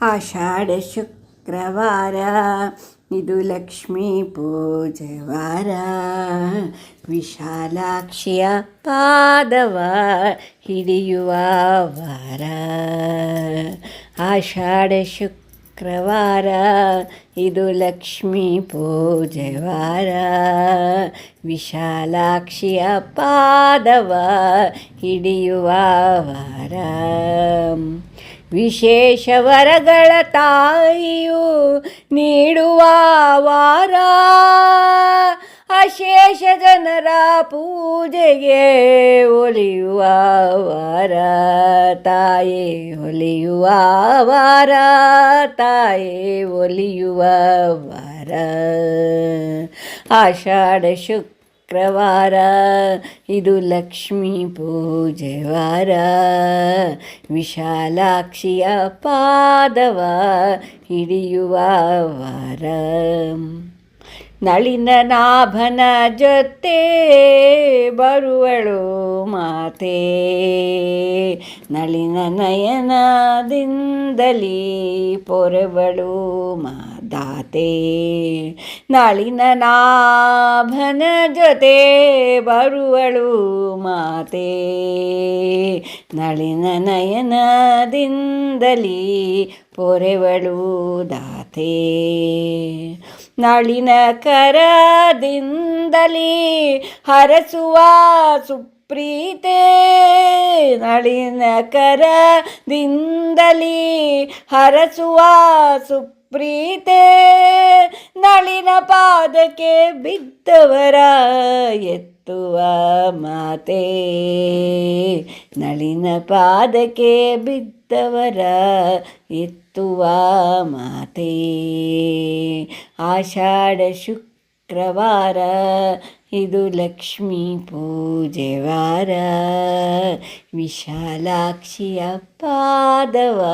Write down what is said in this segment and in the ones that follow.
ಆಷಾಢ ಶುಕ್ರವಾರ ಇದು ಲಕ್ಷ್ಮೀ ಪೂಜೆ ವಾರ ವಿಶಾಲಾಕ್ಷಿಯ ಪಾದವ ಹಿಡಿಯುವ ವಾರ ಆಷಾಢ ಶುಕ್ರವಾರ ಇದು ಲಕ್ಷ್ಮೀ ಪೂಜೆ ವಾರ ವಿಶಾಲಾಕ್ಷಿಯ ಪಾದವ ಹಿಡಿಯುವ ವಾರ ವಿಶೇಷ ವರಗಳ ತಾಯಿಯು ನೀಡುವ ವಾರ. ಅಶೇಷ ಜನರ ಪೂಜೆಗೆ ಒಲಿಯುವ ವಾರ. ತಾಯೇ ಒಲಿಯುವ ವಾರ. ತಾಯೇ ಒಲಿಯುವ ವಾರ. ಆಷಾಢ ಶುಕ್ರವಾರ ಇದು ಲಕ್ಷ್ಮೀ ಪೂಜೆ ವಾರ. ವಿಶಾಲಾಕ್ಷಿಯ ಪಾದವ ಹಿಡಿಯುವ ವಾರ. ನಳಿನ ನಾಭನ ಜೊತೆ ಬರುವಳು ಮಾತೆ. ನಳಿನ ನಯನದಿಂದಲೇ ಪೊರೆವಳು ಮಾದಾತೆ ನಾಳಿನ ನಾಭನ ಜೊತೆ ಬರುವಳು ಮಾತೆ. ನಳಿನ ನಯನದಿಂದಲೀ ಪೊರೆವಳು ದಾತೆ. ನಳಿನ ಕರದಿಂದಲೇ ಹರಸುವ ಸುಪ್ರೀತೆ. ನಳಿನ ಕರದಿಂದಲೇ ಹರಸುವ ಸುಪ್ರೀತೆ ನಳಿನ ಪಾದಕ್ಕೆ ಬಿದ್ದವರ ಎತ್ತುವ ಮಾತೆ. ನಳಿನ ಪಾದಕ್ಕೆ ಬಿದ್ದವರ ಎತ್ತುವ ಮಾತೆ. ಆಷಾಢ ಶುಕ್ರವಾರ, ಇದು ಲಕ್ಷ್ಮೀ ಪೂಜೆ ವಾರ. ವಿಶಾಲಾಕ್ಷಿಯ ಪಾದವ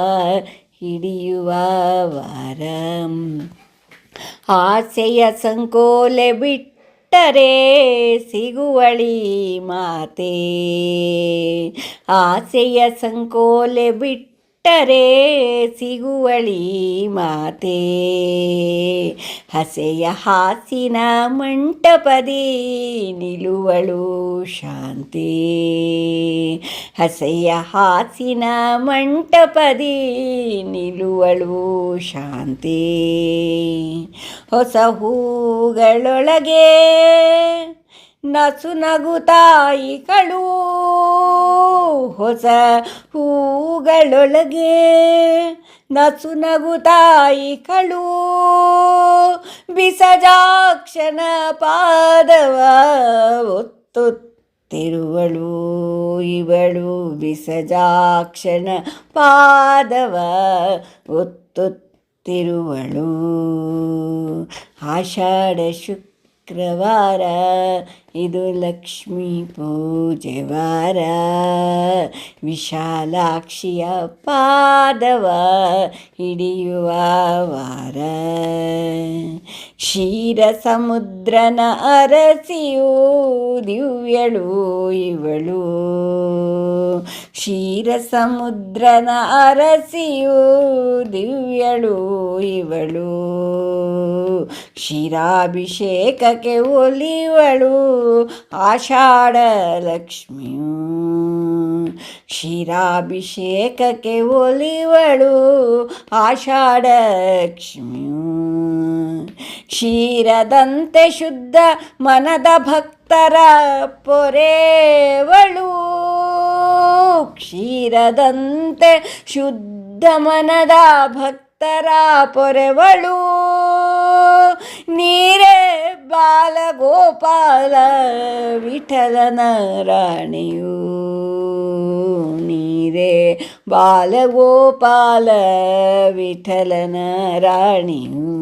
ಹಿಡಿಯುವ ವಾರ. ಆಸೆಯ ಸಂಕೋಲೆ ಬಿಟ್ಟರೆ ಸಿಗುವಳಿ ಮಾತೆ. ಆಸೆಯ ಸಂಕೋಲೆ ಬಿಟ್ಟರೆ ಸಿಗುವಳಿ ಮಾತೆ. ಹಸೆಯ ಹಾಸಿನ ಮಂಟಪದಿ ನಿಲುವಳು ಶಾಂತಿ. ಹಸೆಯ ಹಾಸಿನ ಮಂಟಪದಿ ನಿಲುವಳು ಶಾಂತಿ. ಹೊಸ ಹೂಗಳೊಳಗೆ ನಸು ನಗುತಾಯಿಗಳು ಹೊಸ ಹೂಗಳೊಳಗೆ. ನಸು ನಗುತಾಯಿಗಳು ಬಿಸಜಾಕ್ಷನ ಪಾದವ ಒತ್ತುತ್ತಿರುವಳು. ಇವಳು ಬಿಸಜಾಕ್ಷನ ಪಾದವ ಒತ್ತುತ್ತಿರುವಳು. ಆಷಾಢ ಶುಕ್ರವಾರ ಇದು ಲಕ್ಷ್ಮೀ ಪೂಜೆ ವಾರ. ವಿಶಾಲಾಕ್ಷಿಯ ಪಾದವ ಹಿಡಿಯುವ ವಾರ. ಕ್ಷೀರ ಸಮುದ್ರನ ಅರಸಿಯು ದಿವ್ಯಳು ಇವಳು. ಕ್ಷೀರ ಸಮುದ್ರನ ಅರಸಿಯು ದಿವ್ಯಳು ಇವಳು. ಕ್ಷೀರಾಭಿಷೇಕಕ್ಕೆ ಒಲಿವಳು. ಆಷಾಢ ಲಕ್ಷ್ಮಿಯು ಕ್ಷೀರಾಭಿಷೇಕಕ್ಕೆ ಒಲಿವಳು ಆಷಾಢ ಲಕ್ಷ್ಮಿಯು ಕ್ಷೀರದಂತೆ ಶುದ್ಧ ಮನದ ಭಕ್ತರ ಪೊರೆವಳು. ಕ್ಷೀರದಂತೆ ಶುದ್ಧ ಮನದ ಭಕ್ತರ ಪೊರೆವಳು. ನೀರೇ ಬಾಲಗೋಪಾಲ ವಿಠಲನ ರಾಣಿಯು ನೀರೇ ಬಾಲಗೋಪಾಲ ವಿಠಲನ ರಾಣಿಯು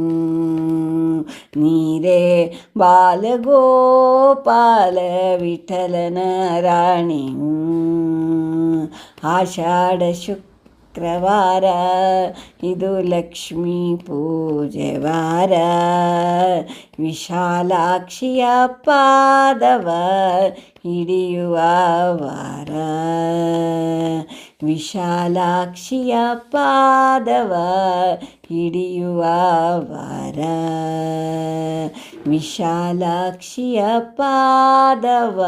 ನೀರೇ ಬಾಲಗೋಪಾಲ ವಿಠಲನ ರಾಣಿಯು ಆಷಾಢ ಶುಕ್ರವಾರ ಶುಕ್ರವಾರ ಇದು ಲಕ್ಷ್ಮೀ ಪೂಜೆ ವಾರ. ವಿಶಾಲಾಕ್ಷಿಯ ಪಾದವ ಹಿಡಿಯುವ ವಾರ. ವಿಶಾಲಾಕ್ಷಿಯ ಪಾದವ ಹಿಡಿಯುವ ವಾರ. ವಿಶಾಲಾಕ್ಷಿಯ ಪಾದವ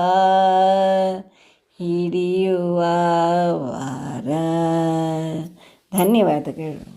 ಹಿಡಿಯುವ ವಾರ. ಧನ್ಯವಾದಗಳು.